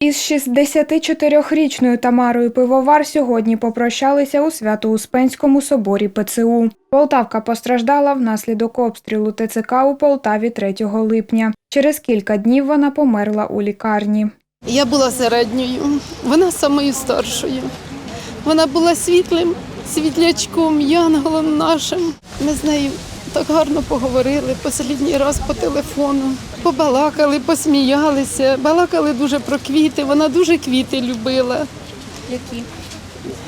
Із 64-річною Тамарою Пивовар сьогодні попрощалися у Свято-Успенському соборі ПЦУ. Полтавка постраждала внаслідок обстрілу ТЦК у Полтаві 3 липня. Через кілька днів вона померла у лікарні. Я була середньою, вона самою старшою. Вона була світлим, світлячком, янголом нашим. Ми з нею так гарно поговорили останній раз по телефону. Побалакали, посміялися, балакали дуже про квіти. Вона дуже квіти любила. Які?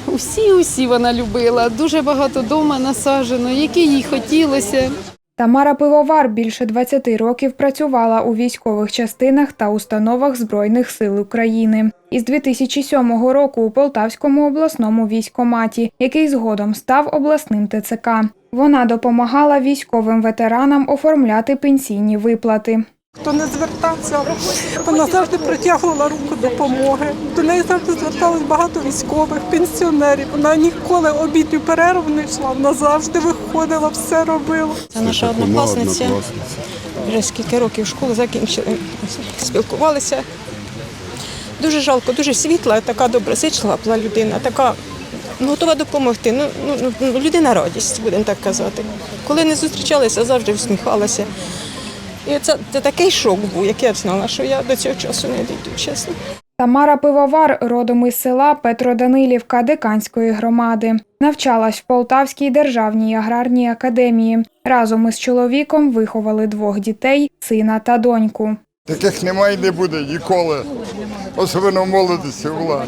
Усі, усі вона любила. Дуже багато дома насаджено, які їй хотілося. Тамара Пивовар більше 20 років працювала у військових частинах та установах Збройних сил України. Із 2007 року у Полтавському обласному військоматі, який згодом став обласним ТЦК. Вона допомагала військовим ветеранам оформляти пенсійні виплати. Хто не звертався, вона завжди протягувала руку допомоги. До неї завжди зверталось багато військових, пенсіонерів. Вона ніколи обідню перерву не йшла, вона завжди виходила, все робила. Це наша однокласниця. Вже скільки років школу закінчили, спілкувалися. Дуже жалко, дуже світла, така доброзичлива була людина, така ну, готова допомогти. Ну, ну, ну, людина радість, будемо так казати. Коли не зустрічалися, завжди всміхалася. І це, це такий шок був, як я знала, що я до цього часу не дійду, чесно. Тамара Пивовар родом із села Петроданилівка Диканської громади. Навчалась в Полтавській державній аграрній академії. Разом із чоловіком виховали двох дітей сина та доньку. Таких немає і не буде ніколи. Особливо в молодості була.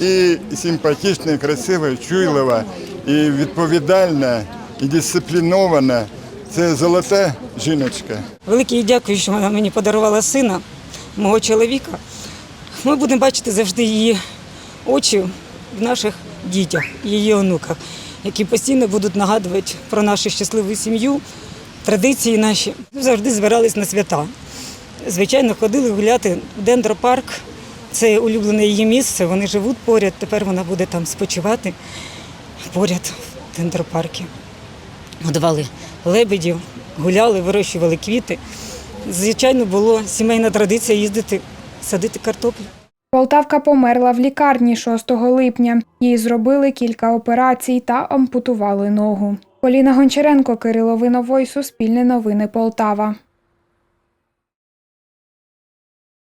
І симпатична, і красива, і чуйлива, і відповідальна, і дисциплінована. Це золота жіночка. Велике дякую, що вона мені подарувала сина, мого чоловіка. Ми будемо бачити завжди її очі в наших дітях, її онуках, які постійно будуть нагадувати про нашу щасливу сім'ю, традиції наші. Завжди збирались на свята. Звичайно, ходили гуляти в дендропарк. Це улюблене її місце. Вони живуть поряд. Тепер вона буде там спочивати поряд в дендропаркі годували лебедів, гуляли, вирощували квіти. Звичайно, була сімейна традиція їздити, садити картоплю. Полтавка померла в лікарні 6 липня. Їй зробили кілька операцій та ампутували ногу. Поліна Гончаренко, Кирило Виновой, Суспільне новини Полтава.